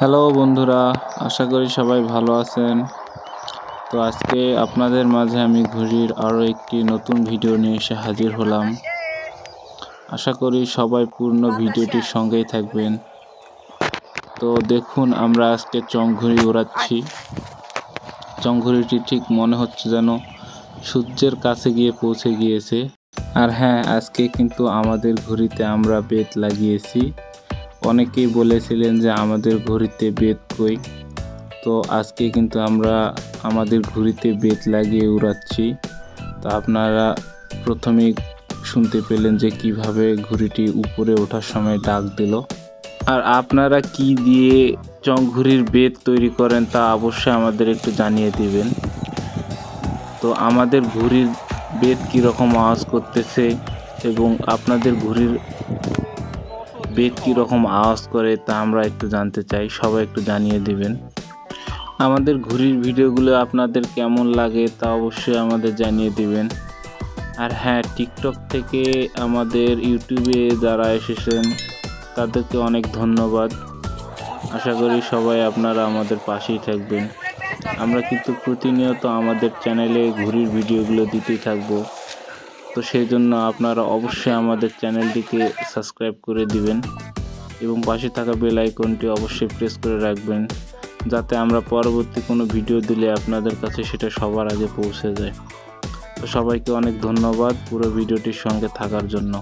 Hello বন্ধুরা, আশা করি সবাই ভালো আছেন। তো আজকে আপনাদের মাঝে আমি ঘুরির আরও একটি নতুন ভিডিও নিয়ে এসে হাজির হলাম। আশা করি সবাই পূর্ণ ভিডিওটির সঙ্গেই থাকবেন। তো দেখুন, আমরা আজকে চংঘুরি ওড়াচ্ছি। চংঘুরিটি ঠিক মনে হচ্ছে যেন সূর্যের কাছে গিয়ে পৌঁছে গিয়েছে। আর হ্যাঁ আজকে কিন্তু আমাদের ঘড়িতে আমরা বেত লাগিয়েছি। অনেকেই বলেছিলেন যে আমাদের ঘড়িতে বেত কই। তো আজকে কিন্তু আমরা আমাদের ঘড়িতে বেত লাগিয়ে উড়াচ্ছি। তো আপনারা প্রথমেই শুনতে পেলেন যে কীভাবে ঘড়িটি উপরে ওঠার সময় ডাক দিল। আর আপনারা কি দিয়ে চংঘুরির বেত তৈরি করেন তা অবশ্যই আমাদের একটু জানিয়ে দিবেন। তো আমাদের ঘুড়ির বেত কীরকম আওয়াজ করতেছে এবং আপনাদের ঘুড়ির বেদ কীরকম আওয়াজ করে তা আমরা একটু জানতে চাই, সবাই একটু জানিয়ে দিবেন। আমাদের ঘুড়ির ভিডিওগুলো আপনাদের কেমন লাগে তা অবশ্যই আমাদের জানিয়ে দিবেন। আর হ্যাঁ টিকটক থেকে আমাদের ইউটিউবে যারা এসেছেন, তাদেরকে অনেক ধন্যবাদ। আশা করি সবাই আপনারা আমাদের পাশেই থাকবেন। আমরা কিন্তু প্রতিনিয়ত আমাদের চ্যানেলে ঘুরির ভিডিওগুলো দিতেই থাকব। তো সেই জন্য আপনারা অবশ্যই আমাদের চ্যানেলটিকে সাবস্ক্রাইব করে দিবেন এবং পাশে থাকা বেল আইকনটি অবশ্যই প্রেস করে রাখবেন যাতে আমরা পরবর্তী কোনো ভিডিও দিলে আপনাদের কাছে সেটা সবার আগে পৌঁছে যায়। তো সবাইকে অনেক ধন্যবাদ পুরো ভিডিওটির সঙ্গে থাকার জন্য।